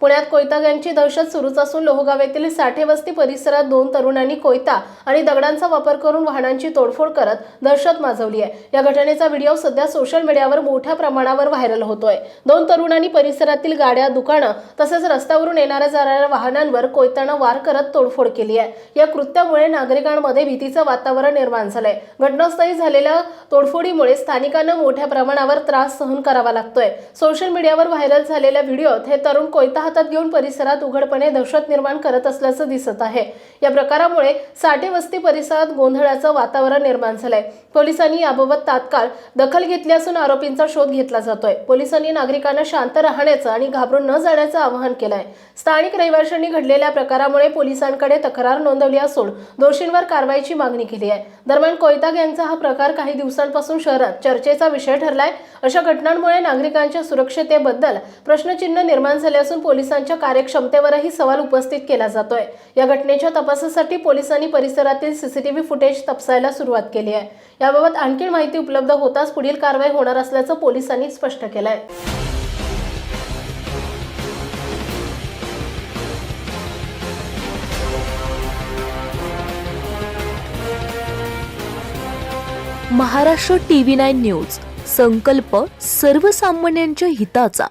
पुण्यात कोयता गँगची दहशत सुरूच असून लोहगाव येथील साठे वस्ती परिसरात दोन तरुणांनी कोयता आणि दगडांचा वापर करून वाहनांची तोडफोड करत दहशत माजवली आहे. या घटनेचा व्हिडिओ सध्या सोशल मीडियावर मोठ्या प्रमाणावर व्हायरल होतोय. दोन तरुणांनी परिसरातील गाड्या दुकानं तसेच रस्त्यावरून येणाऱ्या जाणाऱ्या वाहनांवर कोयतानं वार करत तोडफोड केली आहे. या कृत्यामुळे नागरिकांमध्ये भीतीचं वातावरण निर्माण झालंय. घटनास्थळी झालेल्या तोडफोडीमुळे स्थानिकांना मोठ्या प्रमाणावर त्रास सहन करावा लागतोय. सोशल मीडियावर व्हायरल झालेल्या व्हिडिओत हे तरुण कोयता हातात घेऊन परिसरात उघडपणे दहशत निर्माण करत असल्याचं दिसत आहे. या प्रकारामुळे साठे वस्ती परिसरात गोंधळाचं वातावरण निर्माण झालंय. पोलिसांनी याबाबत तात्काळ दखल घेतली असून आरोपींचा शोध घेतला जातोय. पोलिसांनी नागरिकांना शांत राहण्याचं आणि घाबरून न जाण्याचं आवाहन केलंय. स्थानिक रहिवाशांनी घडलेल्या प्रकारामुळे पोलिसांकडे तक्रार नोंदवली असून दोषींवर कारवाईची मागणी केली आहे. दरम्यान कोयताग यांचा हा प्रकार काही दिवसांपासून शहरात चर्चेचा विषय ठरलाय. अशा घटनांमुळे नागरिकांच्या सुरक्षतेबद्दल प्रश्नचिन्ह निर्माण झाले असून पोलिसांच्या कार्यक्षमतेवरही सवाल उपस्थित केला जातोय. या घटनेच्या तपासासाठी पोलिसांनी परिसरातील सीसीटीव्ही फुटेज तपासायला सुरुवात केली आहे. याबाबत आणखी माहिती उपलब्ध होताच पुढील कारवाई होणार असल्याचं पोलिसांनी स्पष्ट केलंय. महाराष्ट्र टीव्ही नाईन न्यूज संकल्प सर्वसामान्यांच्या हिताचा.